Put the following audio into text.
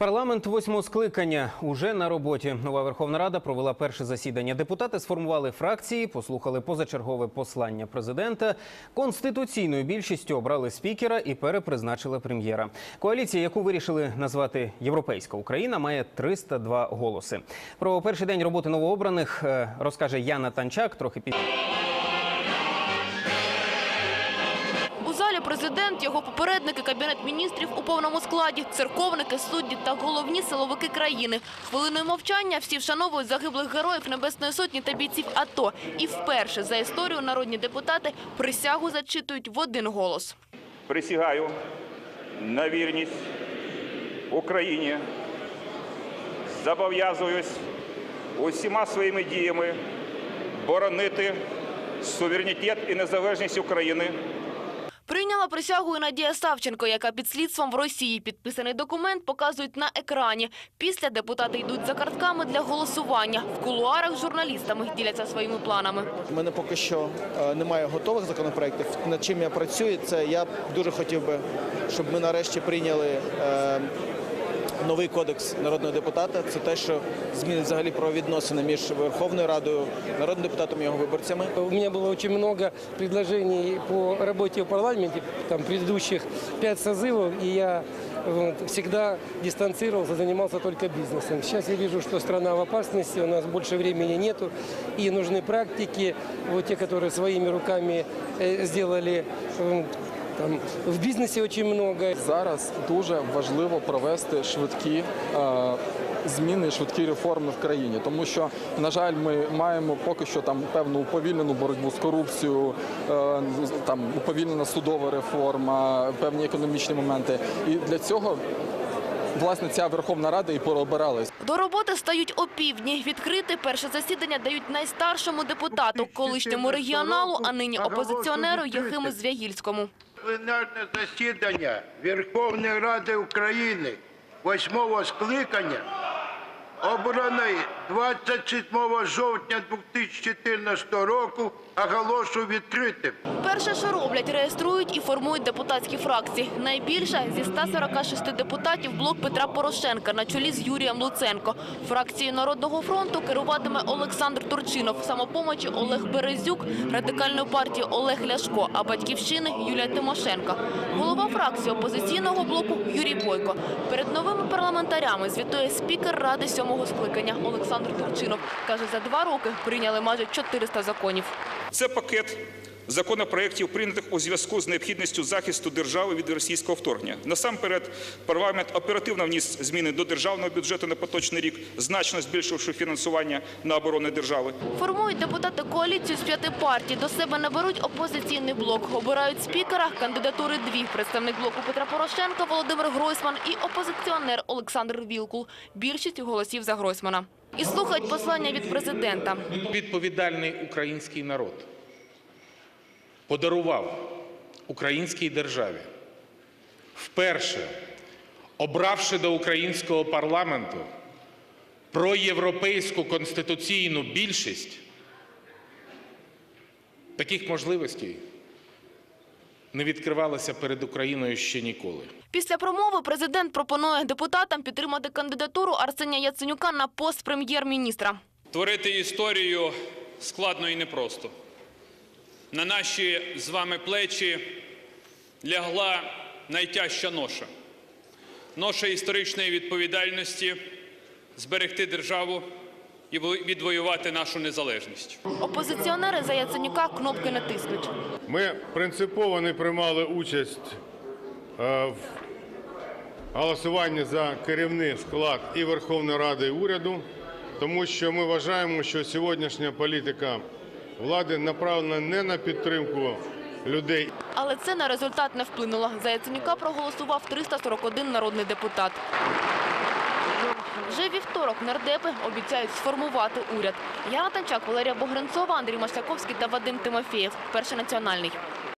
Парламент восьмого скликання уже на роботі. Нова Верховна Рада провела перше засідання. Депутати сформували фракції, послухали позачергове послання президента. Конституційною більшістю обрали спікера і перепризначили прем'єра. Коаліція, яку вирішили назвати Європейська Україна, має 302 голоси. Про перший день роботи новообраних е, розкаже Яна Танчак. Трохи пізніше. Президент, його попередники, кабінет міністрів у повному складі, церковники, судді та головні силовики країни. Хвилиною мовчання всі вшановують загиблих героїв Небесної Сотні та бійців АТО. І вперше за історію народні депутати присягу зачитують в один голос. Присягаю на вірність Україні. Зобов'язуюсь усіма своїми діями боронити суверенітет і незалежність України. Прийняла присягу і Надія Савченко, яка під слідством в Росії. Підписаний документ показують на екрані. Після депутати йдуть за картками для голосування. В кулуарах з журналістами діляться своїми планами. У мене поки що е, немає готових законопроєктів. Над чим я працюю, це я дуже хотів би, щоб ми нарешті прийняли е, новий кодекс народного депутата. Це те, що змінить взагалі про відносини між Верховною Радою, народним депутатом і його виборцями. У меня было очень много предложений по работе в парламенте, там предыдущих пять созывов, и я вот, всегда дистанцировался, занимался только бизнесом. Сейчас я вижу, что страна в опасности, у нас больше времени нету, и нужны практики, вот те, которые своими руками э, сделали э, там, в бизнесе очень много. Зараз дуже важливо провести швидкі е, зміни, швидкі реформи в країні, тому що, на жаль, ми маємо поки що там певну уповільнену боротьбу з корупцією, е, там уповільнена судова реформа, певні економічні моменти. І для цього власне ця Верховна Рада і пообиралась. До роботи стають опівдні. Відкрити перше засідання дають найстаршому депутату, колишньому регіоналу, а нині опозиціонеру Єхиму Звягільському. Пленарне засідання Верховної Ради України восьмого скликання обраний 27 жовтня 2014 року оголошую відкритим. Перше, що роблять, реєструють і формують депутатські фракції. Найбільша зі 146 депутатів блок Петра Порошенка на чолі з Юрієм Луценко. Фракцією Народного фронту керуватиме Олександр Турчинов, самопомочі Олег Березюк, радикальної партії Олег Ляшко, а батьківщини Юлія Тимошенко. Голова фракції опозиційного блоку Юрій Бойко. Перед новими парламентарями звітує спікер Ради сьомого скликання Олександр Турчинов. Каже, за два роки прийняли майже 400 законів. Це пакет законопроєктів, прийнятих у зв'язку з необхідністю захисту держави від російського вторгнення. Насамперед, парламент оперативно вніс зміни до державного бюджету на поточний рік, значно збільшивши фінансування на оборону держави. Формують депутати коаліцію з п'яти партій. До себе наберуть опозиційний блок. Обирають спікера, кандидатури дві. Представник блоку Петра Порошенка Володимир Гройсман і опозиціонер Олександр Вілкул. Більшість голосів за Гройсмана. І слухають послання від президента. Відповідальний український народ подарував українській державі вперше, обравши до українського парламенту проєвропейську конституційну більшість, таких можливостей не відкривалося перед Україною ще ніколи. Після промови президент пропонує депутатам підтримати кандидатуру Арсенія Яценюка на пост прем'єр-міністра. Творити історію складно і непросто. На наші з вами плечі лягла найтяжча ноша. Ноша історичної відповідальності зберегти державу і відвоювати нашу незалежність. Опозиціонери за Яценюка кнопки не тиснуть. Ми принципово не приймали участь е, в голосуванні за керівний склад і Верховної Ради, і уряду, тому що ми вважаємо, що сьогоднішня політика влади направлена не на підтримку людей Але це на результат не вплинуло. За Яценюка проголосував 341 народний депутат. Вже вівторок нардепи обіцяють сформувати уряд. Яна Танчак, Валерія Богринцова, Андрій Машаковський та Вадим Тимофєєв. Перший національний.